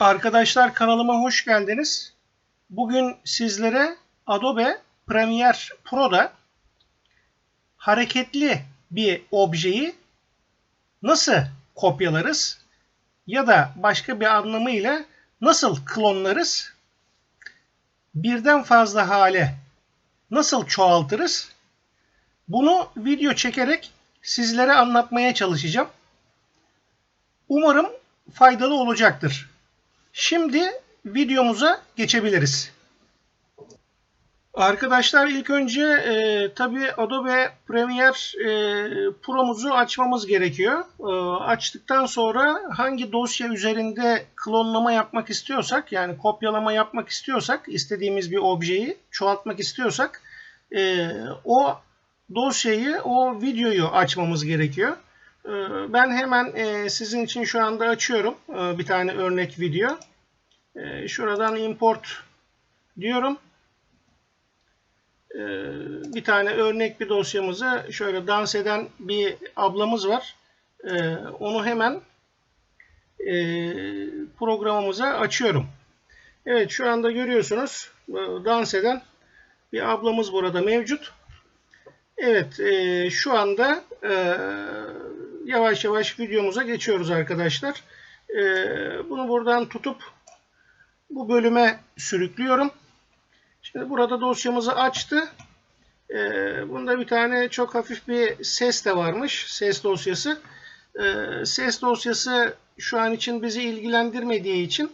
Arkadaşlar kanalıma hoş geldiniz. Bugün sizlere Adobe Premiere Pro'da hareketli bir objeyi nasıl kopyalarız ya da başka bir anlamıyla nasıl klonlarız, birden fazla hale nasıl çoğaltırız bunu video çekerek sizlere anlatmaya çalışacağım. Umarım faydalı olacaktır. Şimdi videomuza geçebiliriz. Arkadaşlar ilk önce e, tabi Adobe Premiere e, Pro'muzu açmamız gerekiyor. E, açtıktan sonra hangi dosya üzerinde klonlama yapmak istiyorsak yani kopyalama yapmak istiyorsak istediğimiz bir objeyi çoğaltmak istiyorsak e, o dosyayı o videoyu açmamız gerekiyor. E, ben hemen e, sizin için şu anda açıyorum e, bir tane örnek video. E, şuradan import diyorum. Ee, bir tane örnek bir dosyamızı şöyle dans eden bir ablamız var. Ee, onu hemen programımıza açıyorum. Evet şu anda görüyorsunuz dans eden bir ablamız burada mevcut. Evet şu anda yavaş yavaş videomuza geçiyoruz arkadaşlar. Bunu buradan tutup bu bölüme sürüklüyorum. Şimdi burada dosyamızı açtı. Ee, bunda bir tane çok hafif bir ses de varmış. Ses dosyası. Ee, ses dosyası şu an için bizi ilgilendirmediği için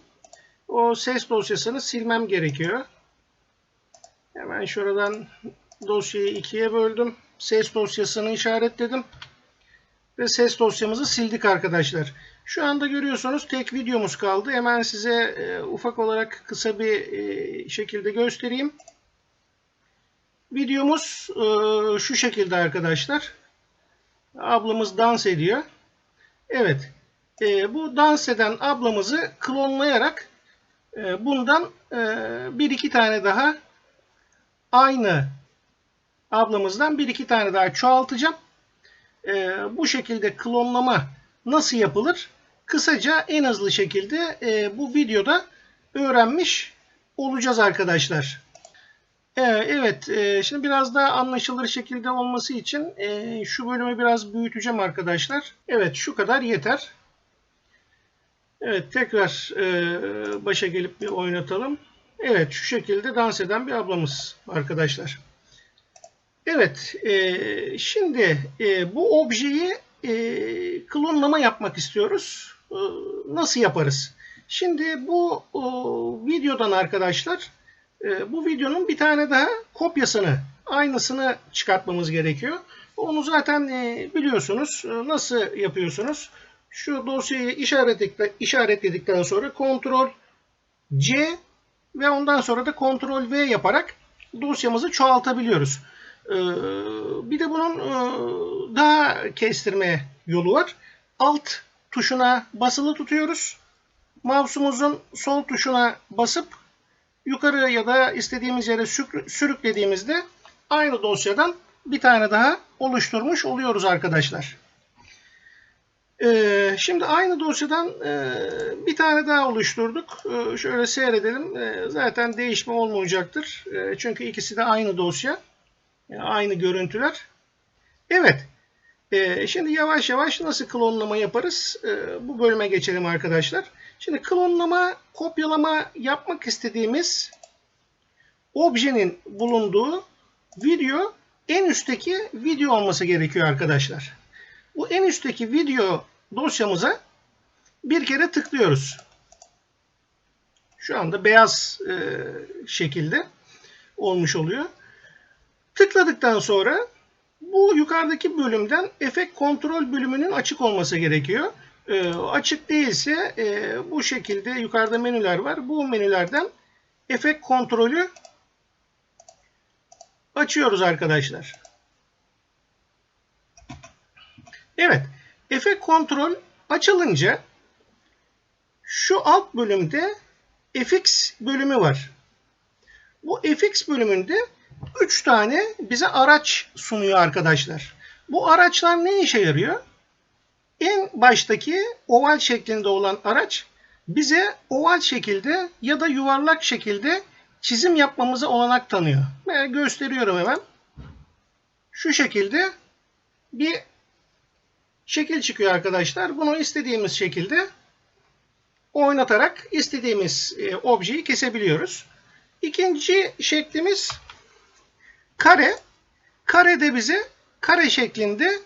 o ses dosyasını silmem gerekiyor. Hemen şuradan dosyayı ikiye böldüm. Ses dosyasını işaretledim. Ve ses dosyamızı sildik arkadaşlar. Şu anda görüyorsunuz tek videomuz kaldı. Hemen size e, ufak olarak kısa bir e, şekilde göstereyim. Videomuz e, şu şekilde arkadaşlar. Ablamız dans ediyor. Evet. E, bu dans eden ablamızı klonlayarak e, bundan e, bir iki tane daha aynı ablamızdan bir iki tane daha çoğaltacağım. E, bu şekilde klonlama nasıl yapılır? kısaca en hızlı şekilde e, bu videoda öğrenmiş olacağız arkadaşlar. E, evet, e, şimdi biraz daha anlaşılır şekilde olması için e, şu bölümü biraz büyüteceğim arkadaşlar. Evet, şu kadar yeter. Evet, tekrar e, başa gelip bir oynatalım. Evet, şu şekilde dans eden bir ablamız arkadaşlar. Evet, e, şimdi e, bu objeyi e, klonlama yapmak istiyoruz. E, nasıl yaparız? Şimdi bu videodan arkadaşlar e, bu videonun bir tane daha kopyasını aynısını çıkartmamız gerekiyor. Onu zaten e, biliyorsunuz. Nasıl yapıyorsunuz? Şu dosyayı işaretledikten sonra Ctrl C ve ondan sonra da Ctrl V yaparak dosyamızı çoğaltabiliyoruz. Bir de bunun daha kestirme yolu var. Alt tuşuna basılı tutuyoruz. Mouse'umuzun sol tuşuna basıp yukarı ya da istediğimiz yere sürüklediğimizde aynı dosyadan bir tane daha oluşturmuş oluyoruz arkadaşlar. Ee, şimdi aynı dosyadan e, bir tane daha oluşturduk. Ee, şöyle seyredelim. Ee, zaten değişme olmayacaktır. çünkü ikisi de aynı dosya. Yani aynı görüntüler. Evet. E, şimdi yavaş yavaş nasıl klonlama yaparız? E, bu bölüme geçelim arkadaşlar. Şimdi klonlama, kopyalama yapmak istediğimiz objenin bulunduğu video en üstteki video olması gerekiyor arkadaşlar. Bu en üstteki video dosyamıza bir kere tıklıyoruz. Şu anda beyaz e, şekilde olmuş oluyor. Tıkladıktan sonra bu yukarıdaki bölümden efekt kontrol bölümünün açık olması gerekiyor. E, açık değilse e, bu şekilde yukarıda menüler var. Bu menülerden efekt kontrolü açıyoruz arkadaşlar. Evet. Efekt kontrol açılınca şu alt bölümde FX bölümü var. Bu FX bölümünde 3 tane bize araç sunuyor arkadaşlar. Bu araçlar ne işe yarıyor? En baştaki oval şeklinde olan araç bize oval şekilde ya da yuvarlak şekilde çizim yapmamıza olanak tanıyor. Ben gösteriyorum hemen. Şu şekilde bir şekil çıkıyor arkadaşlar. Bunu istediğimiz şekilde oynatarak istediğimiz e, objeyi kesebiliyoruz. İkinci şeklimiz kare. Kare de bize kare şeklinde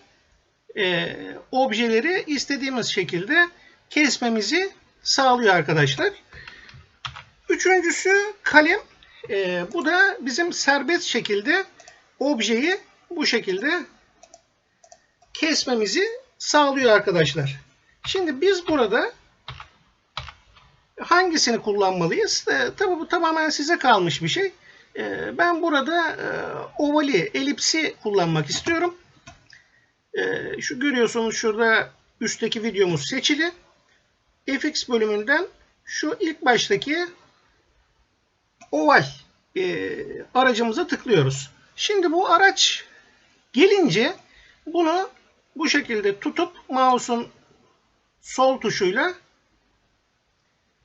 e, objeleri istediğimiz şekilde kesmemizi sağlıyor arkadaşlar. Üçüncüsü kalem. E, bu da bizim serbest şekilde objeyi bu şekilde kesmemizi sağlıyor arkadaşlar. Şimdi biz burada hangisini kullanmalıyız? E, tabii bu tamamen size kalmış bir şey. E, ben burada e, ovali, elipsi kullanmak istiyorum. E, şu görüyorsunuz şurada üstteki videomuz seçili. FX bölümünden şu ilk baştaki oval e, aracımıza tıklıyoruz. Şimdi bu araç gelince bunu bu şekilde tutup mouse'un sol tuşuyla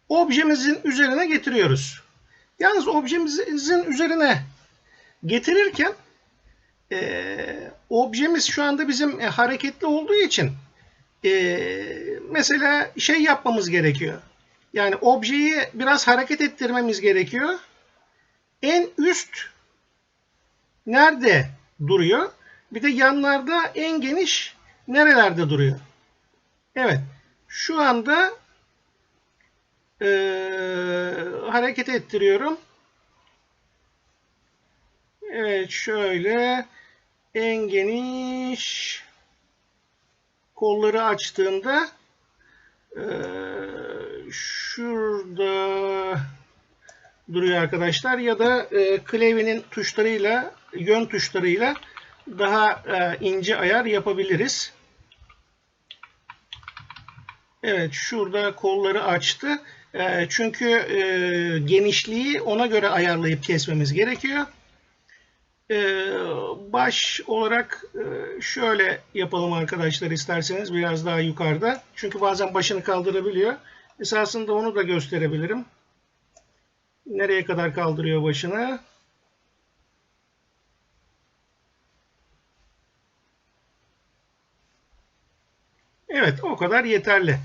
objemizin üzerine getiriyoruz. Yalnız objemizin üzerine getirirken e, objemiz şu anda bizim e, hareketli olduğu için e, mesela şey yapmamız gerekiyor. Yani objeyi biraz hareket ettirmemiz gerekiyor. En üst nerede duruyor? Bir de yanlarda en geniş nerelerde duruyor? Evet. Şu anda e, hareket ettiriyorum. Evet şöyle en geniş kolları açtığında e, şurada duruyor arkadaşlar ya da e, klavyenin tuşlarıyla yön tuşlarıyla daha e, ince ayar yapabiliriz. Evet şurada kolları açtı. E, çünkü e, genişliği ona göre ayarlayıp kesmemiz gerekiyor. E, baş olarak e, şöyle yapalım arkadaşlar isterseniz biraz daha yukarıda. Çünkü bazen başını kaldırabiliyor. Esasında onu da gösterebilirim. Nereye kadar kaldırıyor başını? Evet o kadar yeterli.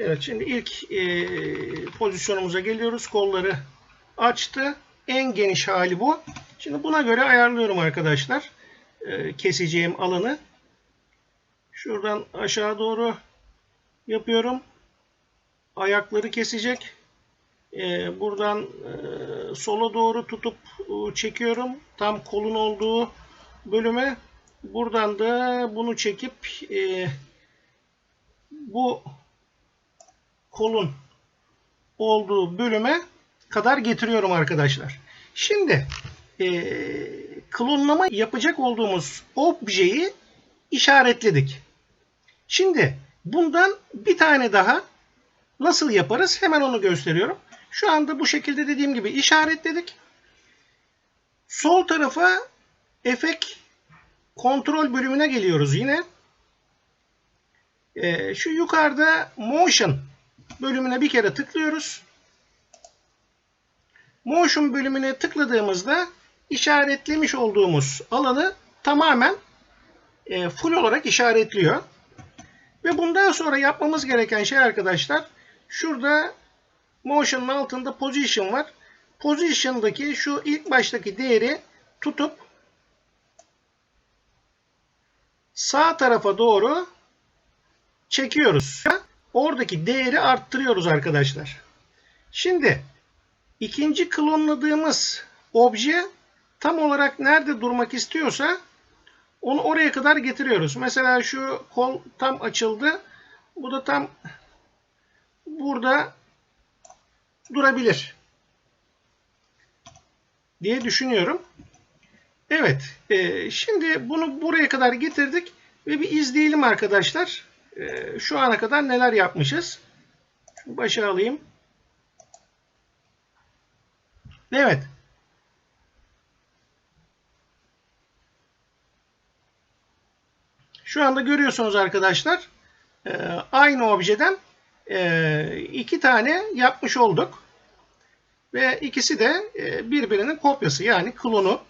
Evet şimdi ilk e, pozisyonumuza geliyoruz. Kolları açtı. En geniş hali bu. Şimdi buna göre ayarlıyorum arkadaşlar. E, keseceğim alanı. Şuradan aşağı doğru yapıyorum. Ayakları kesecek. E, buradan e, sola doğru tutup e, çekiyorum. Tam kolun olduğu bölüme. Buradan da bunu çekip e, bu kolun olduğu bölüme kadar getiriyorum arkadaşlar. Şimdi e, klonlama yapacak olduğumuz objeyi işaretledik. Şimdi bundan bir tane daha nasıl yaparız? Hemen onu gösteriyorum. Şu anda bu şekilde dediğim gibi işaretledik. Sol tarafa efekt kontrol bölümüne geliyoruz yine. Ee, şu yukarıda motion bölümüne bir kere tıklıyoruz. Motion bölümüne tıkladığımızda işaretlemiş olduğumuz alanı tamamen e, full olarak işaretliyor. Ve bundan sonra yapmamız gereken şey arkadaşlar şurada motion'ın altında position var. Position'daki şu ilk baştaki değeri tutup sağ tarafa doğru çekiyoruz. Oradaki değeri arttırıyoruz arkadaşlar. Şimdi ikinci klonladığımız obje tam olarak nerede durmak istiyorsa onu oraya kadar getiriyoruz. Mesela şu kol tam açıldı. Bu da tam burada durabilir diye düşünüyorum. Evet. E, şimdi bunu buraya kadar getirdik ve bir izleyelim arkadaşlar. E, şu ana kadar neler yapmışız. Başa alayım. Evet. Şu anda görüyorsunuz arkadaşlar. E, aynı objeden e, iki tane yapmış olduk. Ve ikisi de e, birbirinin kopyası yani klonu.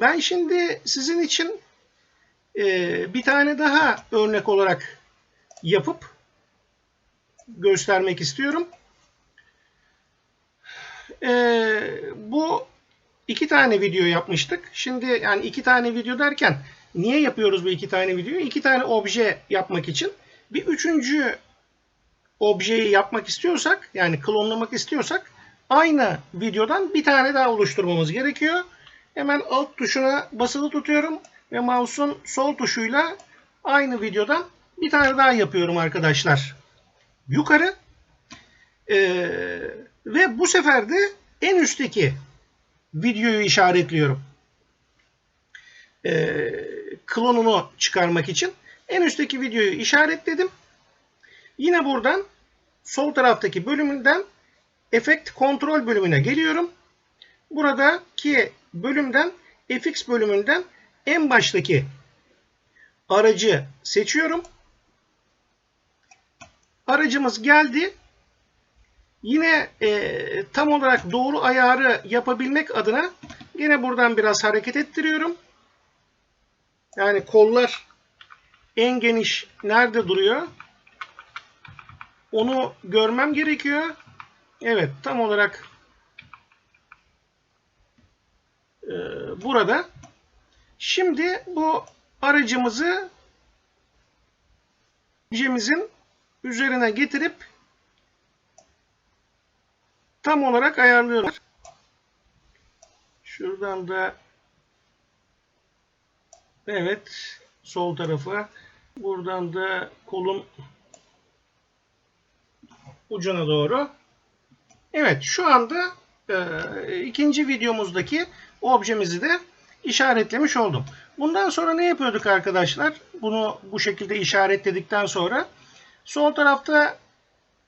Ben şimdi sizin için e, bir tane daha örnek olarak yapıp göstermek istiyorum. Bu iki tane video yapmıştık. Şimdi yani iki tane video derken niye yapıyoruz bu iki tane videoyu? İki tane obje yapmak için. Bir üçüncü objeyi yapmak istiyorsak yani klonlamak istiyorsak aynı videodan bir tane daha oluşturmamız gerekiyor. Hemen alt tuşuna basılı tutuyorum ve mouse'un sol tuşuyla aynı videodan bir tane daha yapıyorum arkadaşlar. Yukarı ee, ve bu sefer de en üstteki videoyu işaretliyorum. Ee, klonunu çıkarmak için. En üstteki videoyu işaretledim. Yine buradan sol taraftaki bölümünden efekt kontrol bölümüne geliyorum. Buradaki bölümden FX bölümünden en baştaki aracı seçiyorum. Aracımız geldi. Yine e, tam olarak doğru ayarı yapabilmek adına yine buradan biraz hareket ettiriyorum. Yani kollar en geniş nerede duruyor? Onu görmem gerekiyor. Evet tam olarak e, burada. Şimdi bu aracımızı objemizin üzerine getirip tam olarak ayarlıyorlar. Şuradan da evet sol tarafa buradan da kolun ucuna doğru. Evet şu anda e, ikinci videomuzdaki objemizi de işaretlemiş oldum. Bundan sonra ne yapıyorduk arkadaşlar? Bunu bu şekilde işaretledikten sonra sol tarafta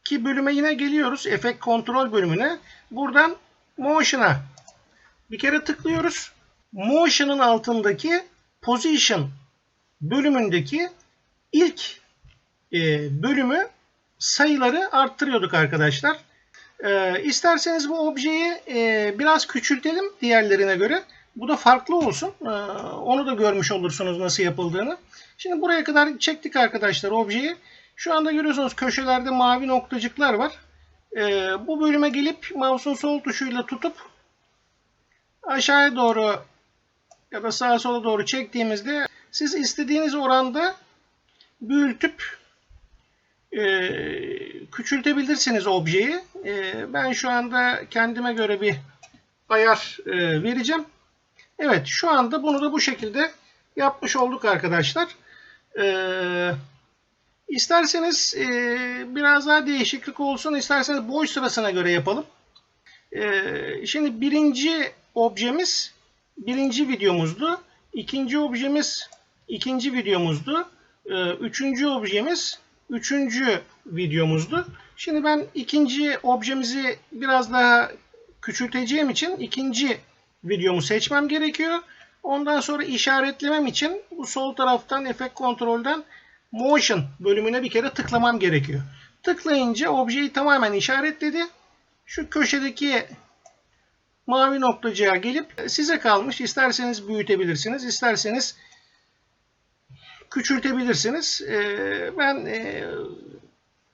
ki bölüme yine geliyoruz. Efekt kontrol bölümüne. Buradan Motion'a bir kere tıklıyoruz. Motion'ın altındaki Position bölümündeki ilk e, bölümü sayıları arttırıyorduk arkadaşlar. E, isterseniz bu objeyi e, biraz küçültelim diğerlerine göre. Bu da farklı olsun. E, onu da görmüş olursunuz nasıl yapıldığını. Şimdi buraya kadar çektik arkadaşlar objeyi. Şu anda görüyorsunuz köşelerde mavi noktacıklar var. Ee, bu bölüme gelip mouse'un sol tuşuyla tutup aşağıya doğru ya da sağa sola doğru çektiğimizde siz istediğiniz oranda büyütüp e, küçültebilirsiniz objeyi. E, ben şu anda kendime göre bir ayar e, vereceğim. Evet şu anda bunu da bu şekilde yapmış olduk arkadaşlar. Eee İsterseniz e, biraz daha değişiklik olsun, isterseniz boy sırasına göre yapalım. E, şimdi birinci objemiz birinci videomuzdu. İkinci objemiz ikinci videomuzdu. E, üçüncü objemiz üçüncü videomuzdu. Şimdi ben ikinci objemizi biraz daha küçülteceğim için ikinci videomu seçmem gerekiyor. Ondan sonra işaretlemem için bu sol taraftan efekt kontrolden Motion bölümüne bir kere tıklamam gerekiyor. Tıklayınca objeyi tamamen işaretledi. Şu köşedeki mavi noktacığa gelip size kalmış. İsterseniz büyütebilirsiniz, isterseniz küçültebilirsiniz. Ee, ben e,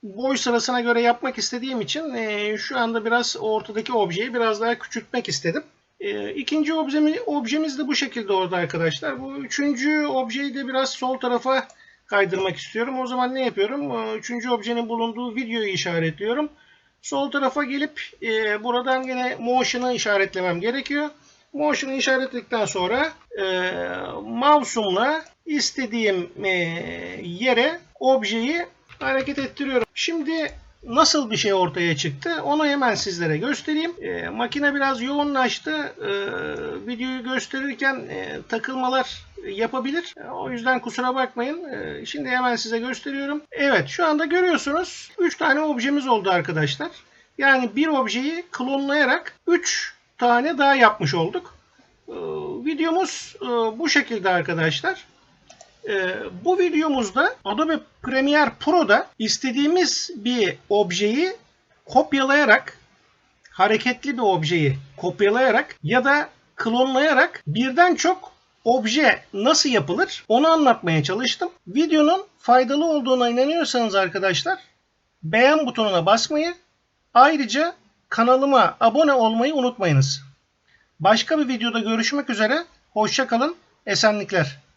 boy sırasına göre yapmak istediğim için e, şu anda biraz ortadaki objeyi biraz daha küçültmek istedim. E, ikinci objemiz, objemiz de bu şekilde orada arkadaşlar. Bu üçüncü objeyi de biraz sol tarafa kaydırmak istiyorum. O zaman ne yapıyorum? Ee, üçüncü objenin bulunduğu videoyu işaretliyorum. Sol tarafa gelip e, buradan yine motion'ı işaretlemem gerekiyor. Motion'ı işaretledikten sonra e, mouse'umla istediğim e, yere objeyi hareket ettiriyorum. Şimdi nasıl bir şey ortaya çıktı onu hemen sizlere göstereyim. E, makine biraz yoğunlaştı. E, videoyu gösterirken e, takılmalar yapabilir. E, o yüzden kusura bakmayın. E, şimdi hemen size gösteriyorum. Evet şu anda görüyorsunuz 3 tane objemiz oldu arkadaşlar. Yani bir objeyi klonlayarak 3 tane daha yapmış olduk. E, videomuz bu şekilde arkadaşlar. Ee, bu videomuzda Adobe Premiere Pro'da istediğimiz bir objeyi kopyalayarak hareketli bir objeyi kopyalayarak ya da klonlayarak birden çok obje nasıl yapılır onu anlatmaya çalıştım. Videonun faydalı olduğuna inanıyorsanız arkadaşlar beğen butonuna basmayı ayrıca kanalıma abone olmayı unutmayınız. Başka bir videoda görüşmek üzere. Hoşçakalın. Esenlikler.